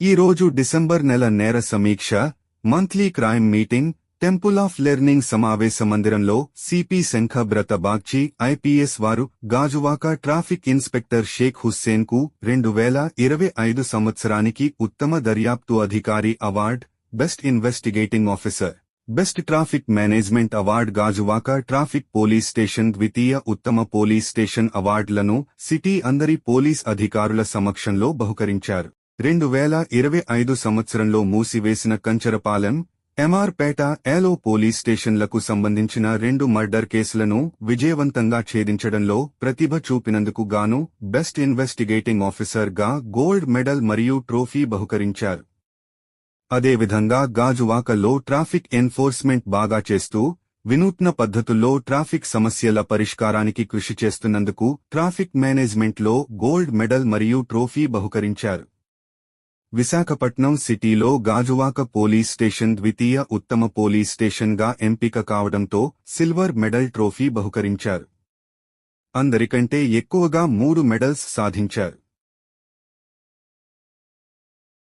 ఈ రోజు డిసెంబర్ నెల నేర సమీక్ష monthly crime meeting temple of learning సమావేశ మందిరంలో సిపి శంఖబ్రత బాగ్చి ఐపీఎస్ వారు గాజువాక ట్రాఫిక్ ఇన్స్పెక్టర్ షేక్ హుస్సేన్కు రెండు వేల ఇరవై ఐదు సంవత్సరానికి ఉత్తమ దర్యాప్తు అధికారి award best investigating officer best traffic management award Gajuwaka traffic police station ద్వితీయ ఉత్తమ పోలీస్ స్టేషన్ అవార్డులను సిటీ అందరి పోలీస్ అధికారుల సమక్షంలో బహుకరించారు. రెండు వేల ఇరవై ఐదు సంవత్సరంలో మూసివేసిన కంచరపాలెం ఎంఆర్పేట ఏలో పోలీస్ స్టేషన్లకు సంబంధించిన రెండు మర్డర్ కేసులను విజయవంతంగా ఛేదించడంలో ప్రతిభ చూపినందుకు గాను బెస్ట్ ఇన్వెస్టిగేటింగ్ ఆఫీసర్గా గోల్డ్ మెడల్ మరియు ట్రోఫీ బహుకరించారు. అదేవిధంగా గాజువాకలో ట్రాఫిక్ ఎన్ఫోర్స్మెంట్ బాగా చేస్తూ వినూత్న పద్ధతుల్లో ట్రాఫిక్ సమస్యల పరిష్కారానికి కృషి చేస్తున్నందుకు ట్రాఫిక్ మేనేజ్మెంట్లో గోల్డ్ మెడల్ మరియు ట్రోఫీ బహుకరించారు. విశాఖపట్నం సిటీలో గాజువాక పోలీస్ స్టేషన్ ద్వితీయ ఉత్తమ పోలీస్ స్టేషన్గా ఎంపిక కావడంతో సిల్వర్ మెడల్ ట్రోఫీ బహుకరించారు. అందరికంటే ఎక్కువగా మూడు మెడల్స్ సాధించారు.